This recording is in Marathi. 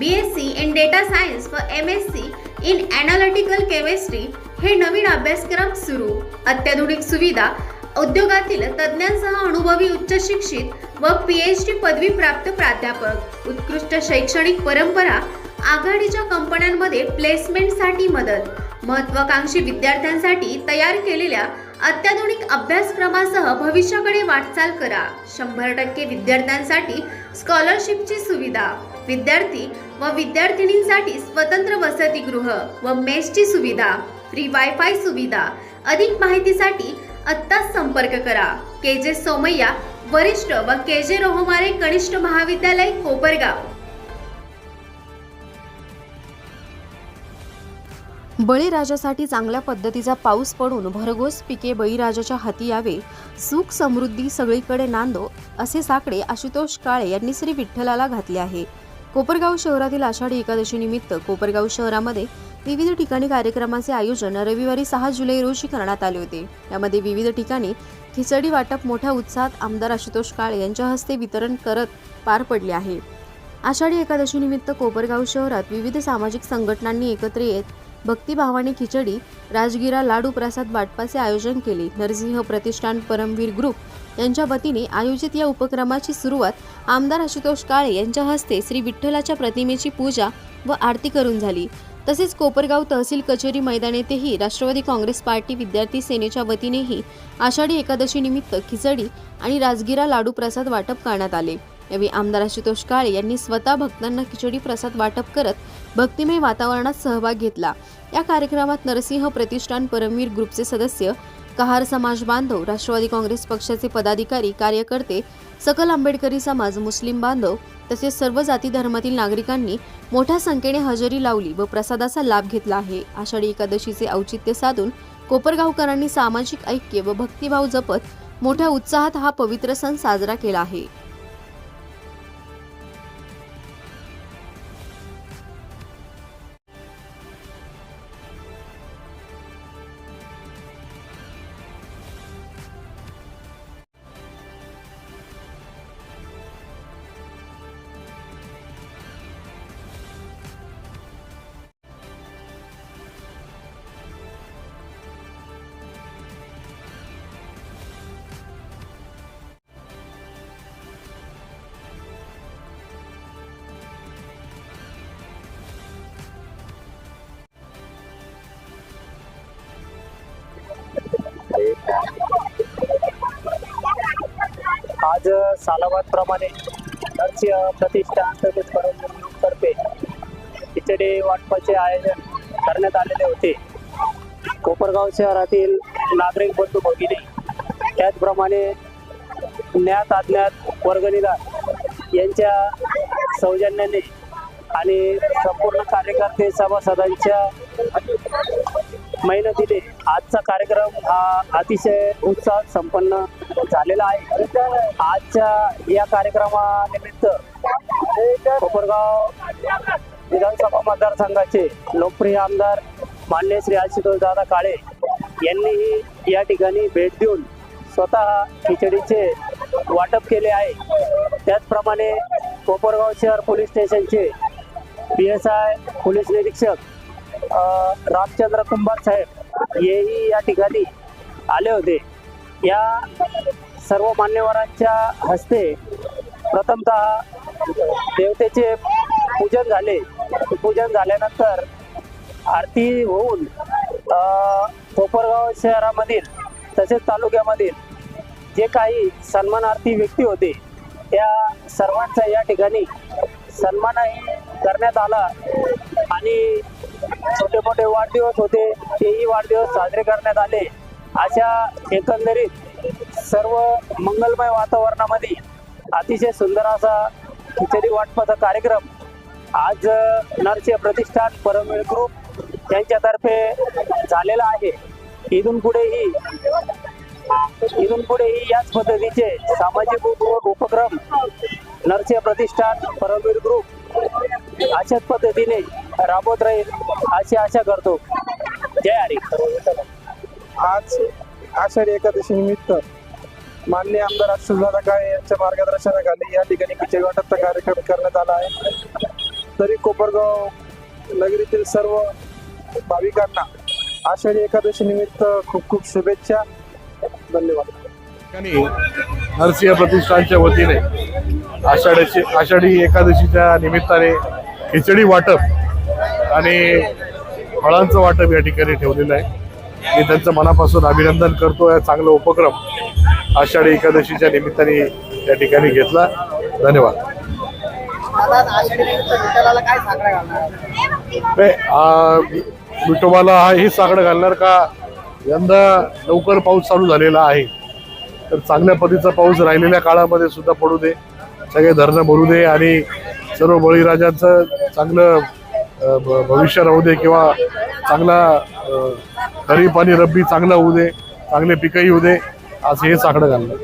B S C in data science व M S C in analytical chemistry हे नवीन अभ्यासक्रम सुरू. अत्याधुनिक सुविधा उद्योगातील तज्ज्ञांसह अनुभवी उच्च शिक्षित व पी एच डी पदवी प्राप्त प्राध्यापक. उत्कृष्ट शैक्षणिक परंपरा आघाडीच्या कंपन्यांमध्ये प्लेसमेंटसाठी मदत. महत्वाकांक्षी विद्यार्थ्यांसाठी तयार केलेल्या अत्याधुनिक अभ्यासक्रमासह भविष्याकडे वाटचाल करा. शंभर टक्के विद्यार्थ्यांसाठी स्कॉलरशिपची सुविधा. विद्यार्थी व विद्यार्थिनींसाठी स्वतंत्र वसतिगृह व मेसची सुविधा. फ्री वायफाय सुविधा. अधिक माहितीसाठी आत्ताच संपर्क करा. के जे सोमय्या वरिष्ठ व के जे रोहमारे कनिष्ठ महाविद्यालय कोपरगाव. बळीराजासाठी चांगल्या पद्धतीचा पाऊस पडून भरघोस पिके बळीराजाच्या हाती यावे. सुख समृद्धी सगळीकडे नांदो असे साकडे आशुतोष काळे यांनी श्री विठ्ठलाला घातले आहे. कोपरगाव शहरातील आषाढी एकादशीनिमित्त कोपरगाव शहरामध्ये विविध ठिकाणी कार्यक्रमाचे आयोजन रविवारी सहा जुलै रोजी करण्यात आले होते. यामध्ये विविध ठिकाणी खिचडी वाटप मोठ्या उत्साहात आमदार आशुतोष काळे यांच्या हस्ते वितरण करत पार पडले आहे. आषाढी एकादशीनिमित्त कोपरगाव शहरात विविध सामाजिक संघटनांनी एकत्र येत भक्तिभावाने खिचडी राजगिरा लाडू प्रसाद वाटपाचे आयोजन केले. नरसिंह प्रतिष्ठान परमवीर ग्रुप यांच्या वतीने आयोजित या उपक्रमाची सुरुवात आमदार आशुतोष काळे यांच्या हस्ते श्री विठ्ठलाच्या प्रतिमेची पूजा व आरती करून झाली. तसेच कोपरगाव तहसील कचेरी मैदान येथेही राष्ट्रवादी काँग्रेस पार्टी विद्यार्थी सेनेच्या वतीनेही आषाढी एकादशी निमित्त खिचडी आणि राजगिरा लाडू प्रसाद वाटप करण्यात आले. यावेळी आमदार आशुतोष काळे यांनी स्वतः भक्तांना खिचडी प्रसाद वाटप करत भक्तिमय वातावरणात सहभाग घेतला. या कार्यक्रमात नरसिंह प्रतिष्ठान परमवीर ग्रुपचे सदस्य कहार समाज बांधव राष्ट्रवादी काँग्रेस पक्षाचे पदाधिकारी कार्यकर्ते सकल आंबेडकरी समाज मुस्लिम बांधव तसेच सर्व जाती धर्मातील नागरिकांनी मोठ्या संख्येने हजेरी लावली व प्रसादाचा लाभ घेतला आहे. आषाढी एकादशीचे औचित्य साधून कोपरगावकरांनी सामाजिक ऐक्य व भक्तिभाव जपत मोठ्या उत्साहात हा पवित्र सण साजरा केला आहे. आज सालाबाद प्रमाणे नरसिंह प्रतिष्ठान तसेच परतर्फे खिचडी वाटपाचे आयोजन करण्यात आलेले होते. कोपरगाव शहरातील नागरिक बंधू भगिनी त्याचप्रमाणे ज्ञात अज्ञात वर्गणीदार यांच्या सौजन्याने आणि संपूर्ण कार्यकर्ते सभासदांच्या मेहनतीने आजचा कार्यक्रम हा अतिशय उत्साहात संपन्न झालेला आहे. आजच्या या कार्यक्रमानिमित्त कोपरगाव विधानसभा मतदारसंघाचे लोकप्रिय आमदार मान्य श्री आशुतोष दादा काळे यांनीही या ठिकाणी भेट देऊन स्वतः खिचडीचे वाटप केले आहे. त्याचप्रमाणे कोपरगाव शहर पोलीस स्टेशनचे पी एस आय पोलीस निरीक्षक रामचंद्र कुंभार साहेब हेही या ठिकाणी आले होते. या सर्व मान्यवरांच्या हस्ते प्रथमतः देवतेचे पूजन झाले. पूजन झाल्यानंतर आरती होऊन कोपरगाव शहरामधील तसेच तालुक्यामधील जे काही सन्मानार्थी व्यक्ती होते त्या सर्वांचा या ठिकाणी सन्मानही करण्यात आला. आणि छोटे मोठे वाढदिवस होते तेही वाढदिवस साजरे करण्यात आले. अशा एकंदरीत सर्व मंगलमय वातावरणामध्ये अतिशय सुंदर असा खिचडी वाटपाचा कार्यक्रम आज नरसिंह प्रतिष्ठान परमवीर ग्रुप यांच्यातर्फे झालेला आहे. इथून पुढेही इथून पुढेही याच पद्धतीचे सामाजिक उपक्रम नरसिंह प्रतिष्ठान परमवीर ग्रुप अशाच पद्धतीने राबवत राहील अशी आशा करतो. जय हरी. आज आषाढी एकादशी निमित्त माननीय आमदार अशोकदादा काळे यांच्या मार्गदर्शनाखाली या ठिकाणी खिचडी वाटपचा कार्यक्रम करण्यात आला आहे. तरी कोपरगाव नगरीतील सर्व भाविकांना आषाढी एकादशी निमित्त खूप खूप शुभेच्छा. धन्यवाद. नरसिंह प्रतिष्ठानच्या वतीने आषाढीची आषाढी एकादशीच्या निमित्ताने खिचडी वाटप आणि फळांचं वाटप या ठिकाणी ठेवलेलं आहे. मी त्यांचं मनापासून अभिनंदन करतो. या चांगला उपक्रम आषाढी एकादशीच्या निमित्ताने या ठिकाणी घेतला. धन्यवाद. नाही, विठोबाला हा हे साकडं घालणार का? यंदा लवकर पाऊस चालू झालेला आहे. तर चांगल्या पद्धतीचा पाऊस राहिलेल्या काळामध्ये सुद्धा पडू दे. सगळे धरणं भरू दे आणि सर्व बळीराजांचं चांगलं भविष्य राहू दे किंवा चांगला खरीप आणि रब्बी चांगला होऊ दे चांगले पिकंही होऊ दे असं हे साकडं घालणं.